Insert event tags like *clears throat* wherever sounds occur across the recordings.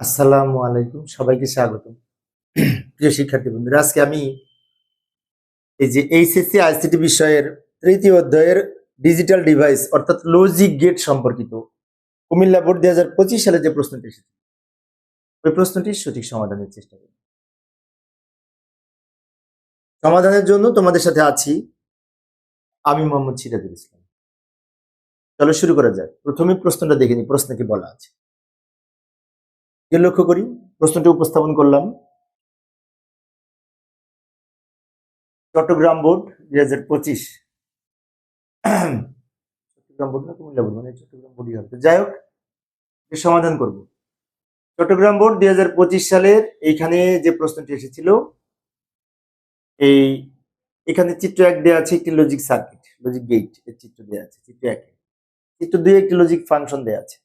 আসসালামু আলাইকুম। সবাইকে স্বাগত প্রিয় শিক্ষার্থী বন্ধুরা আজকে আমি এই যে এইচএসসি আইসিটি বিষয়ের তৃতীয় অধ্যায়ের ডিজিটাল ডিভাইস অর্থাৎ লজিক গেট সম্পর্কিত কুমিল্লা বোর্ড দুই হাজার পঁচিশ সালে যে প্রশ্নটি এসেছে, ওই প্রশ্নটির সঠিক সমাধানের চেষ্টা করি সমাধানের জন্য তোমাদের সাথে আছি আমি মোহাম্মদ সিরাজুল ইসলাম। চলো শুরু করা যাক। প্রথমে প্রশ্নটা দেখে নি প্রশ্নে কি বলা আছে। যে লক্ষ্য করি, প্রশ্নটি উপস্থাপন করলাম। চট্টগ্রাম বোর্ড দুই হাজার পঁচিশ। চট্টগ্রাম বোর্ড না, কুমিল্লা বোর্ড মানে চট্টগ্রাম বোর্ডই হবে। যাই হোক সমাধান করব। চট্টগ্রাম বোর্ড দুই হাজার পঁচিশ সালের এইখানে যে প্রশ্নটি এসেছিল, এই এখানে চিত্র এক দেওয়া আছে, একটি লজিক সার্কিট লজিক গেটের চিত্র দেওয়া আছে, চিত্র এক। চিত্র দুই, একটি লজিক ফাংশন দেওয়া আছে।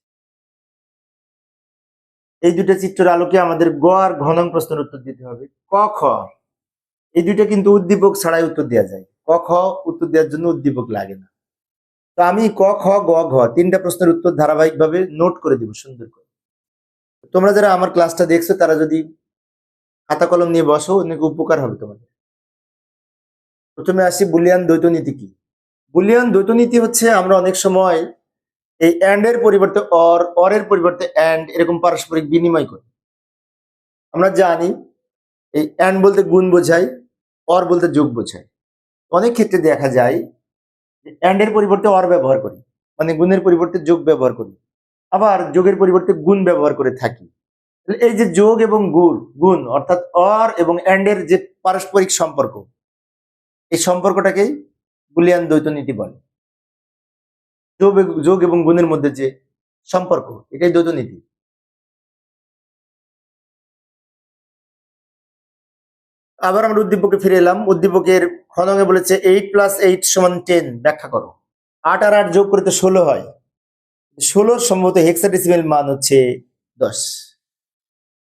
এই দুটো চিত্রের আলোকে আমাদের গ আর ঘ নং প্রশ্নের উত্তর দিতে হবে। ক, খ। এই দুইটা কিন্তু উদ্দীপক ছাড়াই উত্তর দেওয়া যায়। ক, খ উত্তর দেওয়ার জন্য উদ্দীপক লাগে না। তো আমি ক, খ, গ, ঘ তিনটা প্রশ্নের উত্তর ধারাবাহিকভাবে নোট করে দিব, সুন্দর করে। তোমরা যারা আমার ক্লাসটা দেখছ, তারা যদি খাতা কলম নিয়ে বসো, অনেক উপকার হবে তোমাদের। প্রথমে আসি বুলিয়ান দ্বৈতনীতি কি? বুলিয়ান দ্বৈতনীতি হচ্ছে আমরা অনেক সময় এই অ্যান্ড এর পরিবর্তে অর অর এর পরিবর্তে অ্যান্ড এরকম পারস্পরিক বিনিময় করে। আমরা জানি এই অ্যান্ড বলতে গুণ বোঝায় অর বলতে যোগ বোঝায়। অনেক ক্ষেত্রে দেখা যায় অ্যান্ড এর পরিবর্তে অর ব্যবহার করি মানে গুণের পরিবর্তে যোগ ব্যবহার করি। আবার যোগের পরিবর্তে গুণ ব্যবহার করে থাকি। এই যে যোগ এবং গুণ গুণ অর্থাৎ অর এবং অ্যান্ড এর যে পারস্পরিক সম্পর্ক, এই সম্পর্কটাকেই বুলিয়ান দ্বৈত নীতি বলে। যোগ যোগ এবং গুণের মধ্যে যে সম্পর্ক, এটাই দ্বৈত নীতি আবার আমরা উদ্দীপকে ফিরে এলাম। উদ্দীপকের খনঙে বলেছে এইট প্লাস এইট সমান টেন ব্যাখ্যা করো। আট আর আট যোগ করে তো ষোলো হয়। ষোলোর সম্ভবত হেক্সাডেসিমেল মান হচ্ছে দশ।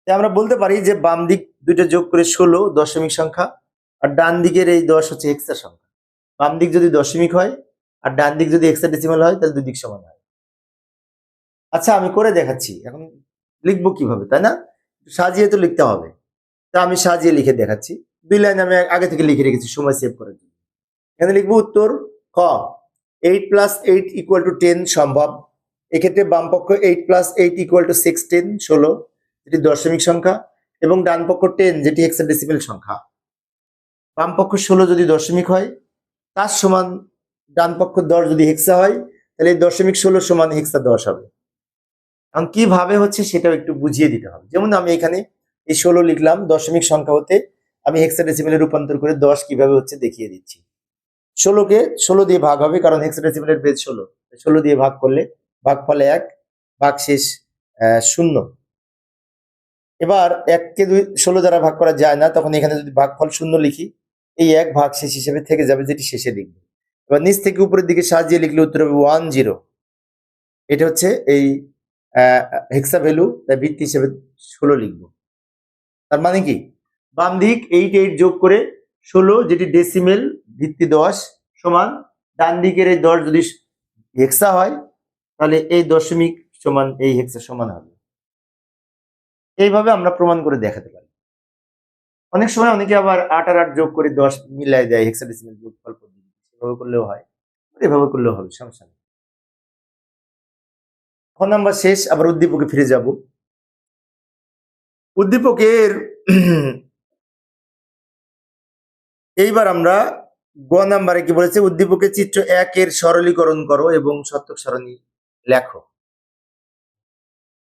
তাই আমরা বলতে পারি যে বাম দিক দুইটা যোগ করে ষোলো, দশমিক সংখ্যা, আর ডান দিকের এই দশ হচ্ছে হেক্সা সংখ্যা। বাম দিক যদি দশমিক হয় আর ডান দিক যদি হেক্সাডেসিমাল হয়, তাহলে দুই দিক সমান হয়। আচ্ছা আমি করে দেখাচ্ছি। এখন লিখব কীভাবে, তাই না? সাজিয়ে তো লিখতে হবে। তা আমি সাজিয়ে লিখে দেখাচ্ছি। দুই লাইন আমি আগে থেকে লিখে রেখেছি, সময় সেভ করার জন্য। এখানে লিখব উত্তর ক eight plus eight equal to ten সম্ভব। এক্ষেত্রে বামপক্ষ eight plus eight equal to sixteen ষোলো, যেটি দশমিক সংখ্যা, এবং ডানপক্ষ টেন যেটি হেক্সাডেসিমেল সংখ্যা। বামপক্ষ ষোলো যদি দশমিক হয়, তার সমান ডান পক্ষ দশ যদি হেক্সা হয়, তাহলে দশমিক ষোলো সমান হেক্সা দশ হবে। এখন কীভাবে হচ্ছে সেটাও একটু বুঝিয়ে দিতে হবে। যেমন আমি এখানে এই ষোলো লিখলাম, দশমিক সংখ্যা হতে আমি হেক্সাডেসিমেলে রূপান্তর করে দশ কীভাবে হচ্ছে দেখিয়ে দিচ্ছি। ষোলোকে ষোলো দিয়ে ভাগ হবে, কারণ হেক্সাডেসিমেলের বেদ ষোলো। ষোলো দিয়ে ভাগ করলে ভাগ ফলে এক, ভাগ শেষ শূন্য। এবার এককে দুই, ষোলো দ্বারা ভাগ করা যায় না, তখন এখানে যদি ভাগফল শূন্য লিখি, এই এক ভাগ শেষ হিসেবে থেকে যাবে, যেটি শেষে লিখবে এবার নিচ থেকে উপরের দিকে সাজিয়ে লিখলে উত্তর হবে ওয়ান জিরো এটা হচ্ছে এই হেক্সা ভ্যালু তাই ভিত্তি হিসেবে ষোলো লিখব। তার মানে কি? বাম দিক এইট এইট যোগ করে ষোলো, যেটি ডেসিমেল ভিত্তি দশ সমান, ডান দিকের এই দশ যদি হেক্সা হয়, তাহলে এই দশমিক সমান এই হেক্সা সমান হবে। এইভাবে আমরা প্রমাণ করে দেখাতে পারি। অনেক সময় অনেকে আবার আট আর আট যোগ করে দশ মিলাই দেয় হেক্সাডেসিমেল যোগফল সেভাবে করলেও হয়, এভাবে করলেও হবে, সমস্যা নেই। খ নাম্বার শেষ, আবার উদ্দীপকে ফিরে যাব। উদ্দীপকের *clears throat* এইবার আমরা গ নাম্বারে কি বলেছে? উদ্দীপকের চিত্র একের সরলীকরণ করো এবং সত্যক সারণী লেখো।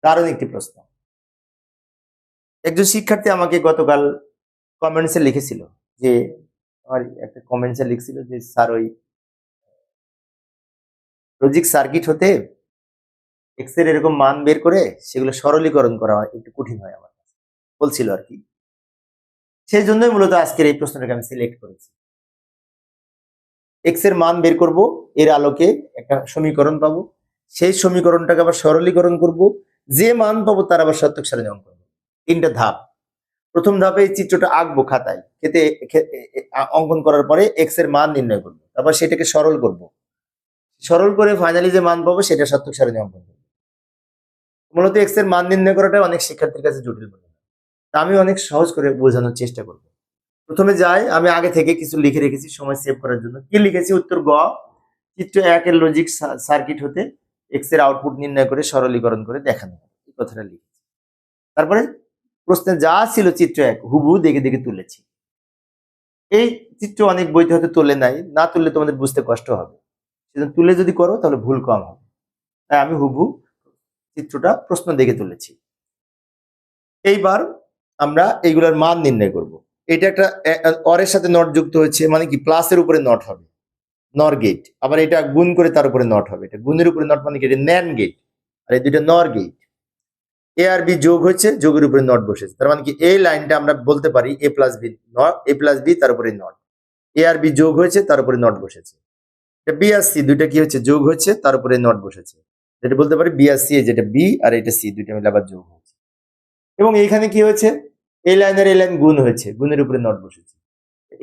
দারুণ একটি প্রশ্ন। একজন শিক্ষার্থী আমাকে গতকাল কমেন্টসে লিখেছিল যে আমার একটা কমেন্টসে লিখছিল যে, স্যার, ওই লজিক সার্কিট হতে এক্সের এরকম মান বের করে সেগুলো সরলীকরণ করা হয়, একটু কঠিন হয় আমার কাছে। বলছিল আর কি। সেই জন্যই মূলত আজকের এই প্রশ্নটাকে আমি সিলেক্ট করেছি। এক্সের মান বের করব, এর আলোকে একটা সমীকরণ পাবো। সেই সমীকরণটাকে আবার সরলীকরণ করব, যে মান পাবো তার আবার সত্যক সারণী অঙ্কন করব। তিনটা ধাপ। প্রথম ধাপে চিত্রটা আঁকবো খাতায়। খেতে অঙ্কন করার পরে এক্সের মান নির্ণয় করব। তারপর সেটাকে সরল করব। সরল করে ফাইনালি যে মান পাবো সেটা সত্যক সারণী অঙ্কন করব। মূলত এক্সের মান নির্ণয় করাটা অনেক শিক্ষার্থীর কাছে জটিল মনে হয়। আমি অনেক সহজ করে বোঝানোর চেষ্টা করব। প্রথমে যাই, আমি আগে থেকে কিছু লিখে রেখেছি সময় সেভ করার জন্য। কি লিখেছি? উত্তর গ। চিত্র একের লজিক সার্কিট হতে এক্সের আউটপুট নির্ণয় করে সরলীকরণ করে দেখানো। এই কথাটা লিখেছি। তারপরে প্রশ্নে যা ছিল চিত্র এক হুবু দেখে দেখে তুলেছি। এই চিত্র অনেক বইতে হয়তো তোলে নাই, না তুললে তোমাদের বুঝতে কষ্ট হবে। সেজন্য তুলে যদি করো, তাহলে ভুল কম হবে। তাই আমি হুবু চিত্রটা প্রশ্ন দেখে তুলেছি। এইবার আমরা এইগুলোর মান নির্ণয় করব। এটা একটা অরের সাথে নট যুক্ত হয়েছে মানে কি প্লাসের উপরে নট হবে। নর গেট আবার এটা গুণ করে তার উপরে নট হবে। এটা গুণের উপরে নট মানে কি? এটা ন্যান গেট আর এই দুইটা নর গেট এ আর বি যোগ হচ্ছে যোগের উপরে নট বসেছে। তার মানে কি এই লাইনটা আমরা বলতে পারি A plus B A plus B তার উপরে নট এ আর বি যোগ হয়েছে, তার উপরে নট বসেছে। বি আর সি দুইটা কি হচ্ছে? যোগ হচ্ছে, তার উপরে নট বসেছে। যেটা বলতে পারি বি আর সি যেটা বি আর এটা সি দুইটা মিলে আবার যোগ হয়েছে। এবং এইখানে কি হয়েছে? এই লাইনের এই লাইন গুণ হয়েছে, গুণের উপরে নট বসেছে।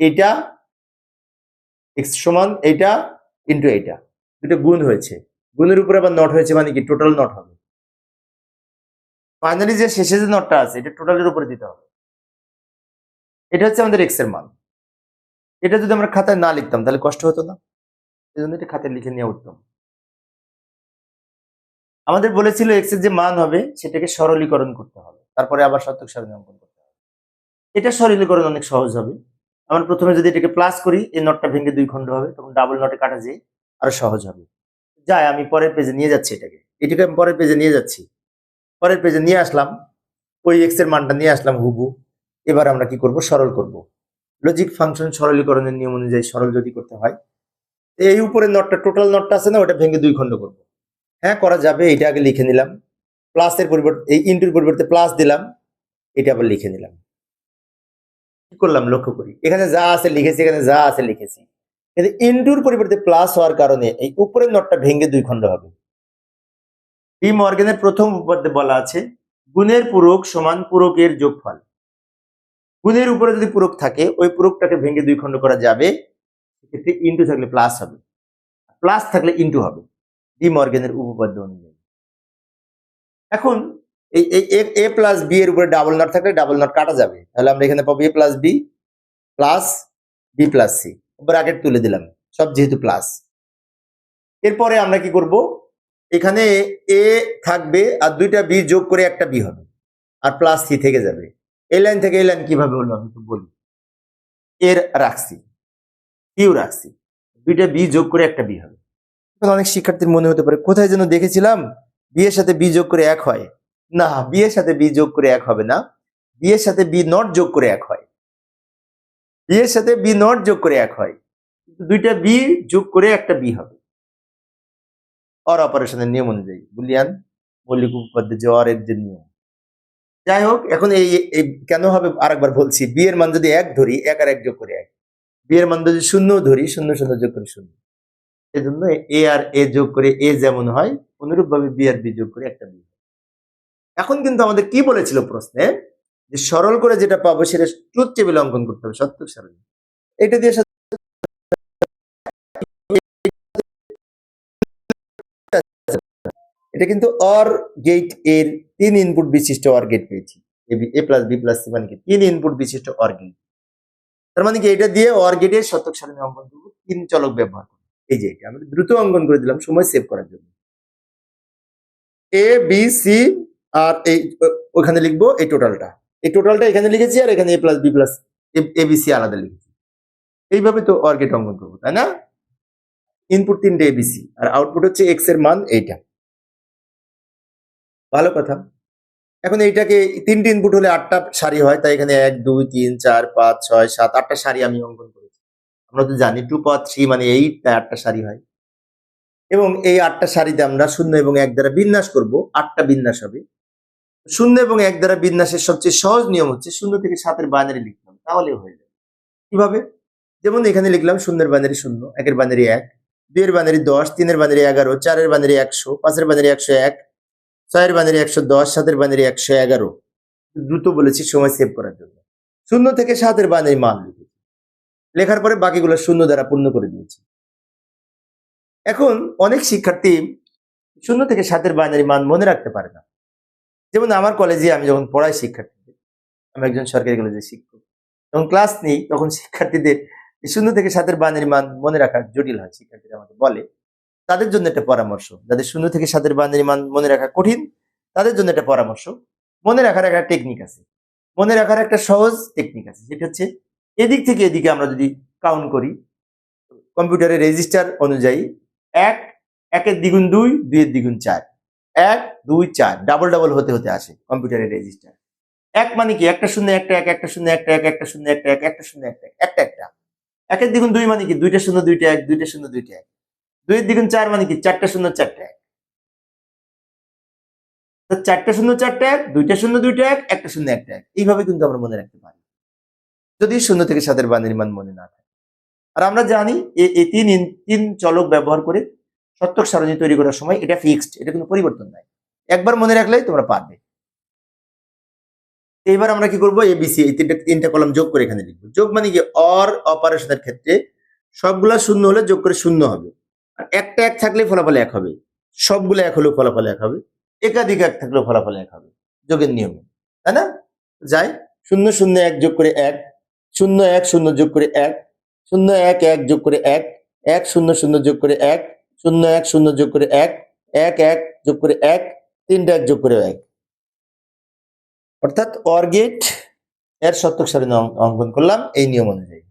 এটা এক্স সমান, এটা ইন্টু এটা দুটো গুণ হয়েছে। গুণের উপরে আবার নট হয়েছে মানে কি? টোটাল নট হবে। ফাইনালি যে শেষে যে নটটা আছে, এটা টোটালের উপরে দিতে হবে। এটা হচ্ছে আমাদের এক্সের মান। এটা যদি আমরা খাতায় না লিখতাম, তাহলে কষ্ট হতো না। এই জন্য এটা খাতায় লিখে নেওয়া উত্তম। আমাদের বলেছিল এক্সের যে মান হবে, সেটাকে সরলীকরণ করতে হবে। তারপরে আবার শতক সারণী অঙ্কন করতে হবে। এটা সরলীকরণ অনেক সহজ হবে। আমরা প্রথমে যদি এটাকে প্লাস করি, এই নটটা ভেঙে দুই খণ্ড হবে, তখন ডাবল নটে কাটা যায় আরও সহজ হবে। যাই, আমি পরের পেজে নিয়ে যাচ্ছি এটাকে। এটাকে আমি পরের পেজে নিয়ে যাচ্ছি। পরের পেজে নিয়ে আসলাম। ওই এক্সের মানটা নিয়ে আসলাম হুবু এবার আমরা কি করব? সরল করব। লজিক ফাংশন সরলীকরণের নিয়ম অনুযায়ী সরল যদি করতে হয় এই উপরে নটটা টোটাল নটটা আছে না, ওটা ভেঙে দুই খণ্ড করব। হ্যাঁ করা যাবে, এটা আগে লিখে নিলাম। প্লাসের পরিবর্তে এই ইন্টুর পরিবর্তে প্লাস দিলাম, এটা আবার লিখে নিলাম। কি করলাম? লক্ষ্য করি। এখানে যা আছে লিখেছি, এখানে যা আছে লিখেছি। কিন্তু ইন্টুর পরিবর্তে প্লাস হওয়ার কারণে এই উপরের নটটা ভেঙে দুই খণ্ড হবে। ডি মর্গেনের প্রথম উপপাদ্যে বলা আছে, গুণের পূরক সমান পূরকের যোগফল। গুণের উপরে যদি পূরক থাকে, ওই পূরকটাকে ভেঙে দুই খণ্ড করা যাবে, সেক্ষেত্রে ইন্টু থাকলে প্লাস হবে। প্লাস থাকলে ইন্টু হবে ডি মর্গেনের উপপাদ্য অনুযায়ী। এখন, এই এ প্লাস বি এর উপরে ডাবল নট থাকলে ডাবল নট কাটা যাবে। তাহলে আমরা এখানে পাবো A plus B plus B plus C bracket তুলে দিলাম, সব যেহেতু প্লাস এরপরে আমরা কি করব? এখানে এ থাকবে আর দুইটা বি যোগ করে একটা বি হবে। আর প্লাস সি থেকে যাবে। এই লাইন থেকে এই লাইন কীভাবে হলো আমি একটু বলি। এর রাখছি। কিউ রাখছি। দুইটা বি যোগ করে একটা বি হবে। এখন অনেক শিক্ষার্থীর মনে হতে পারে, কোথায় যেন দেখেছিলাম বি এর সাথে বি যোগ করে এক হয়। না বি এর সাথে বি যোগ করে এক হবে না। বি এর সাথে বি নট যোগ করে এক হয়। বি এর সাথে বি নট যোগ করে এক হয়। দুইটা বি যোগ করে একটা বি হবে। অর অপারেশনের নিয়ম অনুযায়ী বুলিয়ান মৌলিক উপপাদ্য যে অর এর যে নিয়ম যাই হোক এখন এই কেন হবে আরেকবার বলছি বি এর মান যদি এক ধরি, এক আর এক যোগ করে, এক। বি এর মান যদি শূন্য ধরি, শূন্য শূন্য যোগ করে, শূন্য। সেজন্য এ আর এ যোগ করে এ যেমন হয় অনুরূপ ভাবে বি আর বি যোগ করে একটা বি এখন কিন্তু আমাদের কি বলেছিল প্রশ্নে? যে সরল করে যেটা পাবো, সেটা ট্রুথ টেবিল অঙ্কন করতে হবে সত্যক সারণী এটা দিয়ে সাথে- এটা কিন্তু অর গেটের তিন ইনপুট বিশিষ্ট অর গেট পেয়েছি। A plus B plus C মানে কি? তিন ইনপুট বিশিষ্ট অর গেট তার মানে কি? এটা দিয়ে অর গেটের শতক সারণী অঙ্কন করব, তিন চলক ব্যবহার করব। এই যে এটা আমি দ্রুত অঙ্কন করে দিলাম সময় সেভ করার জন্য। এ বি সি আর এই, ওখানে লিখব এই টোটালটা এই টোটালটা এখানে লিখেছি আর এখানে A plus B plus A B C আলাদা লিখেছি। এইভাবে তো অর্গেট অঙ্কন করব, তাই না? ইনপুট তিনটে এবিসি আর আউটপুট হচ্ছে এক্সের মান এইটা। ভালো কথা। এখন এইটাকে তিনটে ইনপুট হলে আটটা সারি হয়, তাই এখানে এক, দুই, তিন, চার, পাঁচ, ছয়, সাত, আটটা সারি আমি অঙ্কন করেছি। আমরা তো জানি টু পাওয়ার থ্রি মানে এইট তাই আটটা সারি হয়। এবং এই আটটা সারিতে আমরা শূন্য এবং এক দ্বারা বিন্যাস করব, আটটা বিন্যাস হবে। শূন্য এবং এক দ্বারা বিন্যাসের সবচেয়ে সহজ নিয়ম হচ্ছে শূন্য থেকে সাতের বাইনারি লিখলাম, তাহলে হয়ে যাবে। কীভাবে? যেমন এখানে লিখলাম শূন্যের বাইনারি শূন্য, একের বাইনারি এক, দুইয়ের বাইনারি দশ, তিনের বাইনারি এগারো, চারের বাইনারি একশো, পাঁচের বাইনারি একশো এক ছয়ের বাইনারি একশো দশ, সাতের বাইনারি একশো এগারো। দ্রুত বলেছি, সময় সেভ করার জন্য। শূন্য থেকে সাতের বাইনারি মান লিখেছি। লেখার পরে বাকিগুলো শূন্য দ্বারা পূর্ণ করে দিয়েছি। এখন অনেক শিক্ষার্থী শূন্য থেকে সাতের বাইনারি মান মনে রাখতে পারে না। যেমন আমার কলেজে আমি যখন পড়াই শিক্ষার্থীদের, আমি একজন সরকারি কলেজের শিক্ষক। যখন ক্লাস নিই, তখন শিক্ষার্থীদের শূন্য থেকে সাতের বানের মান মনে রাখা জটিল হয়, শিক্ষার্থীরা আমাকে বলে। তাদের জন্য একটা পরামর্শ। যাদের শূন্য থেকে সাতের বানের মান মনে রাখা কঠিন তাদের জন্য একটা পরামর্শ। মনে রাখার একটা টেকনিক আছে। মনে রাখার একটা সহজ টেকনিক আছে। সেটা হচ্ছে এদিক থেকে এদিকে আমরা যদি কাউন্ট করি কম্পিউটারের রেজিস্টার অনুযায়ী এক একের দ্বিগুণ দুই দুইয়ের দ্বিগুণ চার। এক দুই চার। ডাবল ডাবল হতে হতে আসে কম্পিউটারের রেজিস্টার এক মানে কি? একটা শূন্য একটা এক একটা শূন্য একটা এক একটা শূন্য একটা এক একটা শূন্য একটা এক, একটা একটা। একের দ্বিগুণ দুই মানে কি? দুইটা শূন্য দুইটা এক দুইটা শূন্য দুইটা এক। দুইয়ের দ্বিগুণ চার মানে কি? চারটা শূন্য, চারটা এক। চারটা শূন্য, চারটা এক, দুইটা শূন্য, দুইটা এক, একটা শূন্য, একটা এক। এইভাবে কিন্তু আমরা মনে রাখতে পারি। যদি শূন্য থেকে সাতের বানের মান মনে না থাকে। আর আমরা জানি এই তিন তিন চলক ব্যবহার করে সত্যক সারণী তৈরি করার সময় এটা ফিক্সড এটা কোনো পরিবর্তন নাই। একবার মনে রাখলেই তোমরা পারবে। এইবার আমরা কি করব? এবিসি এই তিনটা তিনটা কলম যোগ করে এখানে লিখব। যোগ মানে কি? অর অপারেশনের ক্ষেত্রে সবগুলা শূন্য হলে যোগ করে শূন্য হবে। একটা এক থাকলে ফলাফল এক হবে। সবগুলো এক হলেও ফলাফল এক হবে। একাধিক এক থাকলেও ফলাফল এক হবে। যোগের নিয়মে। তাই না? যাই। শূন্য শূন্য এক যোগ করে এক, শূন্য এক শূন্য যোগ করে এক, শূন্য এক এক যোগ করে এক এক শূন্য শূন্য যোগ করে এক, শূন্য এক শূন্য যোগ করে এক এক এক যোগ করে এক তিনটা এক যোগ করে এক। অর্থাৎ অর্গেট এর সত্যক সারণী অঙ্কন করলাম এই নিয়ম অনুযায়ী।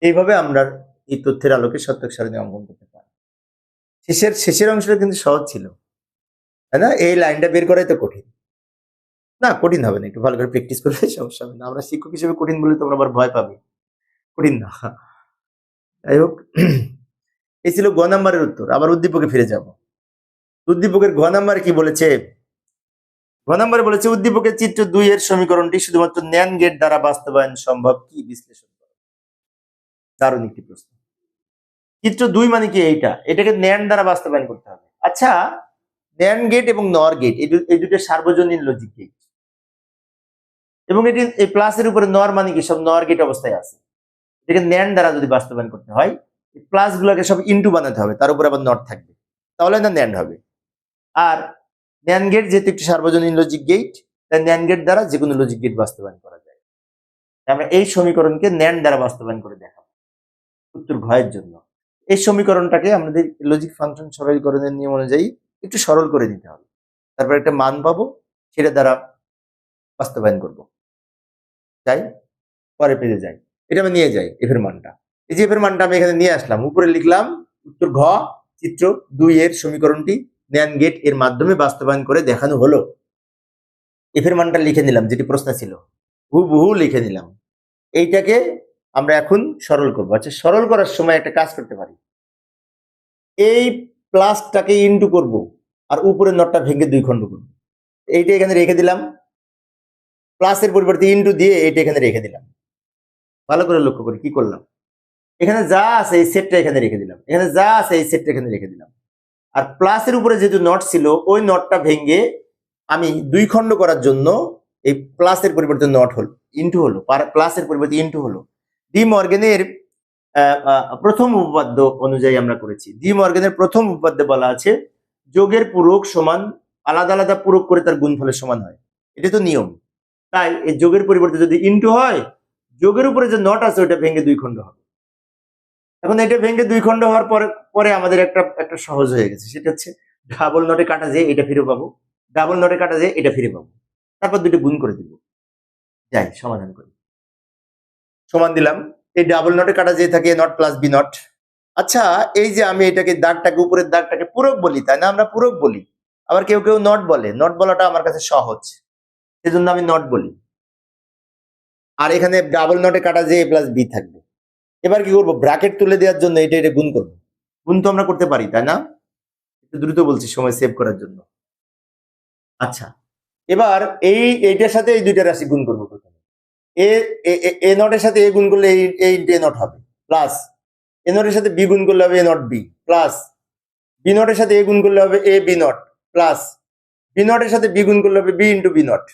এইভাবে আমরা এই তথ্যের আলোকে সত্যক সারণী অঙ্কন করতে পারি। শেষের শেষের অংশটা কিন্তু সহজ ছিল। তাই না? এই লাইনটা বের করাই তো কঠিন। না, কঠিন হবে না, একটু ভালো করে প্র্যাকটিস করলে সমস্যা হবে না। আমরা শিক্ষক হিসেবে কঠিন বলে তোমরা আবার ভয় পাবে। কঠিন না। যাই হোক, এই ছিল গ নাম্বারের উত্তর। আবার উদ্দীপকে ফিরে যাব। উদ্দীপকের ঘ নাম্বার কি বলেছে? ঘ নাম্বারে বলেছে, উদ্দীপকের চিত্র দুই এর সমীকরণটি শুধুমাত্র ন্যান গেট দ্বারা বাস্তবায়ন সম্ভব কি? বিশ্লেষণ করো। দারুণ একটি প্রশ্ন। চিত্র দুই মানে কি এইটা? এটাকে ন্যান দ্বারা বাস্তবায়ন করতে হবে। আচ্ছা ন্যান গেট এবং নর গেট এই দুটো সার্বজনীন লজিক গেট এবং এটি, এই প্লাসের উপরে নর মানে কি? সব নর গেট অবস্থায় আছে। এটাকে ন্যান দ্বারা যদি বাস্তবায়ন করতে হয় প্লাস গুলোকে সব ইনটু বানাতে হবে, তার উপর আবার নট থাকবে। তাহলে না ন্যান্ড হবে। আর ন্যান গেট যেহেতু একটি সার্বজনীন লজিক গেট তাই ন্যান গেট দ্বারা যে কোনো লজিক গেট বাস্তবায়ন করা যায়। আমরা এই সমীকরণকে ন্যান দ্বারা বাস্তবায়ন করে দেখাবো। উত্তর ভয়ের জন্য। এই সমীকরণটাকে আমাদের লজিক ফাংশন সরলীকরণের নিয়ম অনুযায়ী একটু সরল করে দিতে হবে। তারপর একটা মান পাবো, সেটা দ্বারা বাস্তবায়ন করব। যাই, পরে পেয়ে যাই। এটা আমি নিয়ে যাই এফের মানটা। এই যে এফের মানটা আমি এখানে নিয়ে আসলাম, উপরে লিখলাম উত্তর ঘ, চিত্র দুই এর সমীকরণটি ন্যান গেটের মাধ্যমে বাস্তবায়ন করে দেখানো হলো। এফের মানটা লিখে নিলাম, যেটি প্রশ্ন ছিল। হুবহু লিখে নিলাম। এইটাকে আমরা এখন সরল করব। আচ্ছা সরল করার সময় একটা কাজ করতে পারি। এই প্লাসটাকে ইনটু করব আর উপরের নটটা ভেঙে দুই খণ্ড করব। এইটা এখানে রেখে দিলাম। প্লাসের পরিবর্তে ইনটু দিয়ে এইটা এখানে রেখে দিলাম। ভালো করে লক্ষ্য করি কি করলাম? এখানে যা আছে এই সেটটা এখানে রেখে দিলাম। এখানে যা আছে এই সেটটা এখানে রেখে দিলাম। আর প্লাসের উপরে যেহেতু নট ছিল, ওই নটটা ভেঙে আমি দুই খণ্ড করার জন্য এই প্লাসের পরিবর্তে নট হলো ইনটু হলো। প্লাসের পরিবর্তে ইনটু হলো। ডি মর্গেনের প্রথম উপপাদ্য অনুযায়ী আমরা করেছি। ডি মর্গেনের প্রথম উপপাদ্যে বলা আছে, যোগের পূরক সমান, আলাদা আলাদা পূরক করে তার গুণফলের সমান হয়। এটা তো নিয়ম। তাই এই যোগের পরিবর্তে যদি ইনটু হয়, যোগের উপরে যে নট আছে ওটা ভেঙে দুই খণ্ড হবে। এখন এটা ভেঙে দুই খণ্ড হওয়ার পরে পরে আমাদের একটা একটা সহজ হয়ে গেছে। সেটা হচ্ছে ডাবল নটে কাটা যায় এটা ফিরে পাবো। ডাবল নটে কাটা যায় এটা ফিরে পাবো। তারপর দুটো গুণ করে দিব। যাই, সমাধান করি। সমান দিলাম। এই ডাবল নটে কাটা যেয়ে থাকে নট প্লাস বি নট আচ্ছা এই যে আমি এটাকে দাগটাকে, উপরের দাগটাকে পূরক বলি, তাই না? আমরা পূরক বলি। আবার কেউ কেউ নট বলে। নট বলাটা আমার কাছে সহজ। সেজন্য আমি নট বলি। আর এখানে ডাবল নটে কাটা যে এ প্লাস বি থাকবে। এবার কি করব? ব্র্যাকেট তুলে দেওয়ার জন্য এটা এটা গুণ করব। গুণ তো আমরা করতে পারি, তাই না? একটু দ্রুত বলছি সময় সেভ করার জন্য। আচ্ছা এবার এই, এইটার সাথে এই দুইটা রাশি গুণ করব। এ, এ- নটের সাথে এ গুণ করলে এই এই এ নট হবে প্লাস এ নটের সাথে বি গুণ করলে হবে A not B plus B নটের সাথে এ গুণ করলে হবে A B not plus B নটের সাথে বি গুণ করলে হবে বি ইন্টু বি নট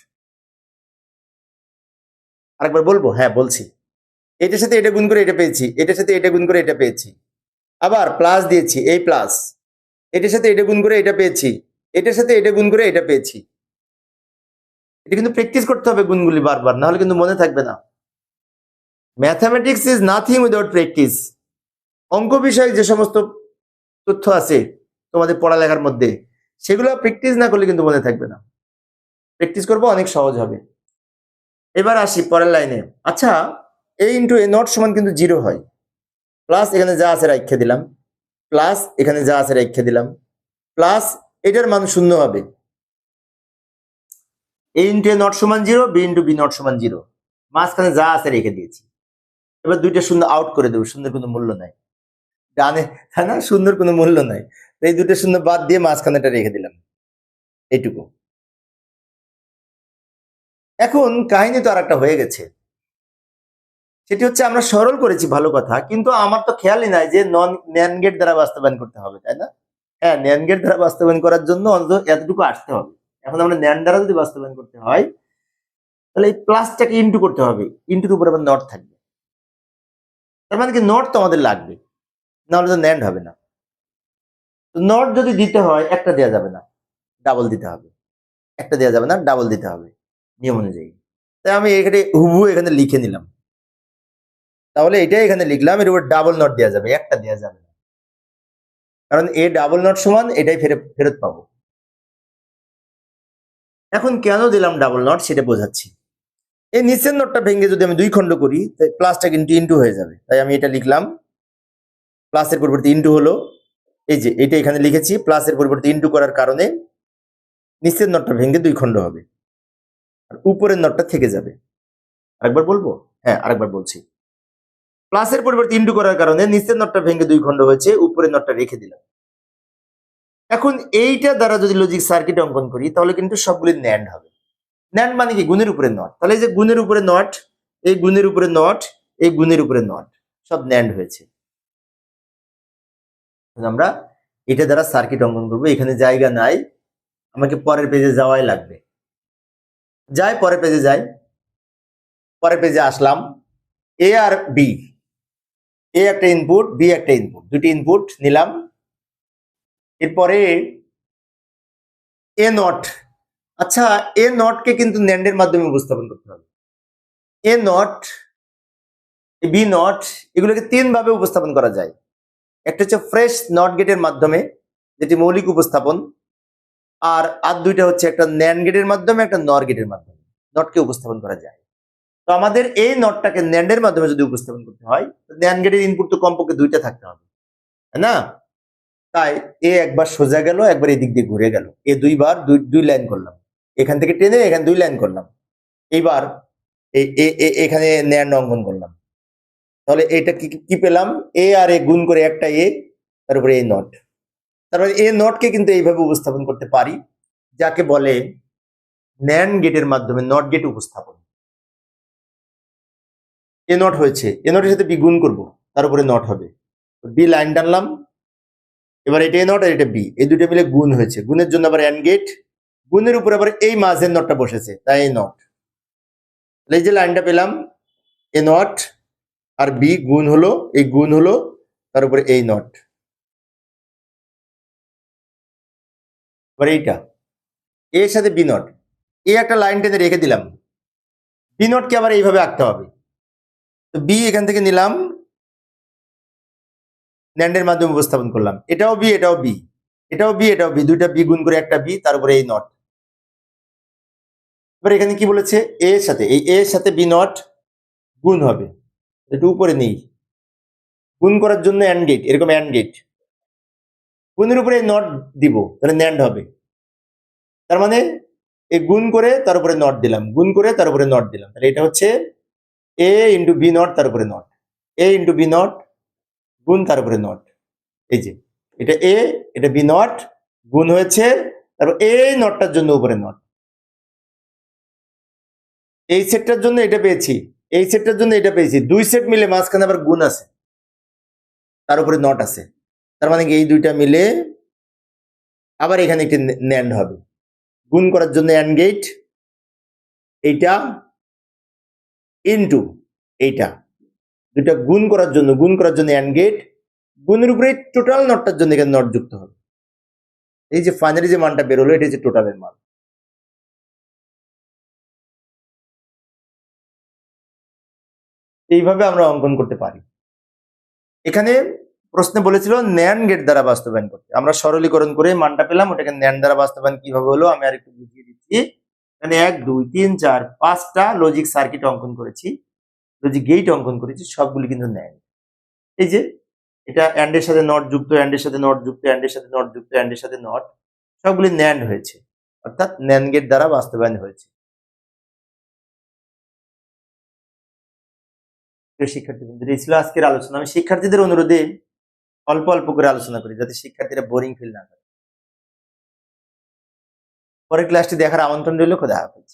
আরেকবার বলব? হ্যাঁ বলছি। এটার সাথে এটা গুণ করে এটা পেয়েছি, এটার সাথে এটা গুণ করে এটা পেয়েছি। আবার প্লাস দিয়েছি, এই প্লাস এটার সাথে এটা গুণ করে এটা পেয়েছি, এটার সাথে এটা গুণ করে এটা পেয়েছি। এটা কিন্তু প্র্যাকটিস করতে হবে গুণগুলি বারবার, নাহলে কিন্তু মনে থাকবে না। Mathematics is nothing without practice অঙ্ক বিষয়ে যে সমস্ত তথ্য আছে তোমাদের পড়ালেখার মধ্যে, সেগুলো প্র্যাকটিস না করলে কিন্তু মনে থাকবে না। প্র্যাকটিস করব, অনেক সহজ হবে। এবার আসি পরের লাইনে আচ্ছা এ ইন্টু এ নট সমান কিন্তু জিরো হয়। প্লাস এখানে যা আছে রাখা দিলাম। প্লাস এখানে যা আছে রাখা দিলাম। প্লাস এটার মান শূন্য হবে। এ ইন্টু এ নট সমান zero B into B not সমান জিরো মাঝখানে যা আছে রেখে দিয়েছি। এবার দুইটা শূন্য আউট করে দেবো, শূন্যের কোনো মূল্য নাই। ডানে তাই না সুন্দর কোনো মূল্য নাই। এই দুটো শূন্য বাদ দিয়ে মাঝখানেটা রেখে দিলাম। এইটুকু। এখন কাহিনী তো আর একটা হয়ে গেছে। সেটি হচ্ছে আমরা সরল করেছি ভালো কথা, কিন্তু আমার তো খেয়ালই নাই যে নন ন্যান গেট দ্বারা বাস্তবায়ন করতে হবে, তাই না? হ্যাঁ ন্যান গেট দ্বারা বাস্তবায়ন করার জন্য অন্তত এতটুকু আসতে হবে। এখন আমরা ন্যান দ্বারা যদি বাস্তবায়ন করতে হয়, তাহলে এই প্লাসটাকে ইন্টু করতে হবে। ইন্টুর উপর আবার নট থাকবে। তার মানে কি নট তো আমাদের লাগবে। নাহলে তো ন্যান্ড হবে না। তো নট যদি দিতে হয়, একটা দেওয়া যাবে না। ডাবল দিতে হবে। একটা দেওয়া যাবে না ডাবল দিতে হবে। নিয়ম অনুযায়ী। তাই আমি এখানে হুবু এখানে লিখে নিলাম। তাহলে এটাই এখানে লিখলাম, এর উপর ডাবল নট দেওয়া যাবে। একটা দেওয়া যাবে না। কারণ এ ডাবল নট সমান, এটাই ফেরত ফেরত পাবো। এখন কেন দিলাম ডাবল নট সেটা বোঝাচ্ছি। এই নিচের নটটা ভেঙে যদি আমি দুই খণ্ড করি, তাই প্লাসটা কিন্তু ইন্টু হয়ে যাবে। তাই আমি এটা লিখলাম প্লাসের পরিবর্তে ইন্টু হলো, এই যে এটা এখানে লিখেছি প্লাসের পরিবর্তে ইন্টু করার কারণে নিচের নটটা ভেঙে দুই খণ্ড হবে। আর উপরের নটটা থেকে যাবে। আরেকবার বলব? হ্যাঁ আরেকবার বলছি। প্লাসের পরিবর্তে ইন্টু করার কারণে নিচের নটটা ভেঙে দুই খণ্ড হয়েছে, উপরের নটটা রেখে দিলাম। এখন এইটা দ্বারা যদি লজিক সার্কিট অঙ্কন করি, তাহলে কিন্তু সবগুলি ন্যান্ড হবে। ন্যান্ড মানে কি? গুণের উপরে নট তাহলে যে গুণের উপরে নট এই গুণের উপরে নট এই গুণের উপরে নট সব ন্যান্ড হয়েছে। আমরা এটা দ্বারা সার্কিট অঙ্কন করব। এখানে জায়গা নাই। আমাকে পরের পেজে যাওয়াই লাগবে। যাই, পরের পেজে যাই। পরের পেজে আসলাম। এ আর বি এ একটা ইনপুট বি একটা ইনপুট দুটি ইনপুট নিলাম। এরপরে এ নট আচ্ছা এ নটকে কিন্তু ন্যান্ডের মাধ্যমে উপস্থাপন করতে হবে। এ নট বি নট এগুলোকে তিন ভাবে উপস্থাপন করা যায়। একটা হচ্ছে ফ্রেশ নট গেটের মাধ্যমে, যেটি মৌলিক উপস্থাপন, আর আর দুইটা হচ্ছে একটা ন্যান গেটের মাধ্যমে, একটা নর গেটের মাধ্যমে নটকে উপস্থাপন করা যায়। তো আমাদের এই নটটাকে ন্যান্ডের মাধ্যমে যদি উপস্থাপন করতে হয় ন্যান গেটের ইনপুট তো কমপক্ষে দুইটা থাকতে হবে না? তাই এ একবার সোজা গেল, একবার এদিক দিয়ে ঘুরে গেল। এ দুইবার দুই দুই লাইন করলাম। এখান থেকে টেনে এখানে দুই লাইন করলাম। এইবার এই এ- এ- এখানে ন্যান্ড অঙ্কন করলাম। তাহলে এটা কি কি পেলাম? এ আর এ গুণ করে একটা এ, তার উপরে এই নট। তারপরে এ নটকে কিন্তু এইভাবে উপস্থাপন করতে পারি, যাকে বলে ন্যান গেটের মাধ্যমে নট গেট উপস্থাপন। এ নট হয়েছে। এ নটের সাথে বি গুণ করব, তার উপরে নট হবে। বি লাইন টানলাম এবার এটা এ নট আর এটা বি এই দুটো মিলে গুণ হয়েছে। গুণের জন্য আবার অ্যান গেট গুণের উপরে আবার এই মাঝের নটটা বসেছে, তাই এই নট এই যে লাইনটা পেলাম এ নট আর বি গুণ হলো, এই গুণ হলো তার উপরে এই নট এবার এইটা এর সাথে বি নট এ একটা লাইন টেনে রেখে দিলাম। বি নটকে আবার এইভাবে আঁকতে হবে। তো বি এখান থেকে নিলাম ন্যান্ডের মাধ্যমে উপস্থাপন করলাম। এটাও বি এটাও বি এটাও বি এটাও বি দুইটা বি গুণ করে একটা বি তার উপরে এই নট। এবার এখানে কি বলেছে? এ এর সাথে। এই এ এর সাথে বি নট গুণ হবে। একটু উপরে নেই। গুণ করার জন্য অ্যান্ড গেট এরকম অ্যান্ড গেট গুণের উপরে নট দিব, তাহলে ন্যান্ড হবে। তার মানে এই গুণ করে তার উপরে নট দিলাম। গুণ করে তার উপরে নট দিলাম। তাহলে এটা হচ্ছে এ ইন্টু বি নট তার উপরে not. A into B not গুণ তার উপরে নট। এই যে, এটা এ এটা বি নট, গুণ হয়েছে, তারপর এই নটটার জন্য উপরে নট। এই সেটটার জন্য এটা পেয়েছি, এই সেটটার জন্য এটা পেয়েছি, দুই সেট মিলে মাঝখানে আবার গুণ আছে। তার উপরে নট আছে, তার মানে এই দুইটা মিলে আবার এখানে একটি ন্যান্ড হবে। গুণ করার জন্য অ্যান্ড গেট এইটা ইনটু এইটা। দুটা গুণ করার জন্য, গুণ করার জন্য অ্যান্ড গেট গুণের উপরে টোটাল নটটার জন্য এখানে নট যুক্ত হবে। এই যে ফাইনালি যে মানটা বেরোলো এটা হচ্ছে টোটালের মান। এইভাবে আমরা অঙ্কন করতে পারি। এখানে প্রশ্নে বলেছিল ন্যান গেট দ্বারা বাস্তবায়ন করতে। আমরা সরলীকরণ করে মানটা পেলাম, ওটাকে ন্যান দ্বারা বাস্তবায়ন কীভাবে হলো, আমি আর একটু বুঝিয়ে দিচ্ছি। এখানে এক, দুই, তিন, চার, পাঁচটা লজিক সার্কিট অঙ্কন করেছি। লজিক গেট অঙ্কন করেছি, সবগুলি কিন্তু ন্যান এই যে, এটা অ্যান্ডের সাথে নট যুক্ত অ্যান্ডের সাথে নট যুক্ত অ্যান্ডের সাথে নট যুক্ত অ্যান্ডের সাথে নট সবগুলি ন্যান্ড হয়েছে। অর্থাৎ ন্যান গেট দ্বারা বাস্তবায়ন হয়েছে। প্রিয় শিক্ষার্থী বন্ধুরা এই ছিল আজকের আলোচনা। আমি শিক্ষার্থীদের অনুরোধে অল্প অল্প করে আলোচনা করি, যাতে শিক্ষার্থীরা বোরিং ফিল না করে। পরের ক্লাসটি দেখার আমন্ত্রণ রইল, খোদা হাফেজ।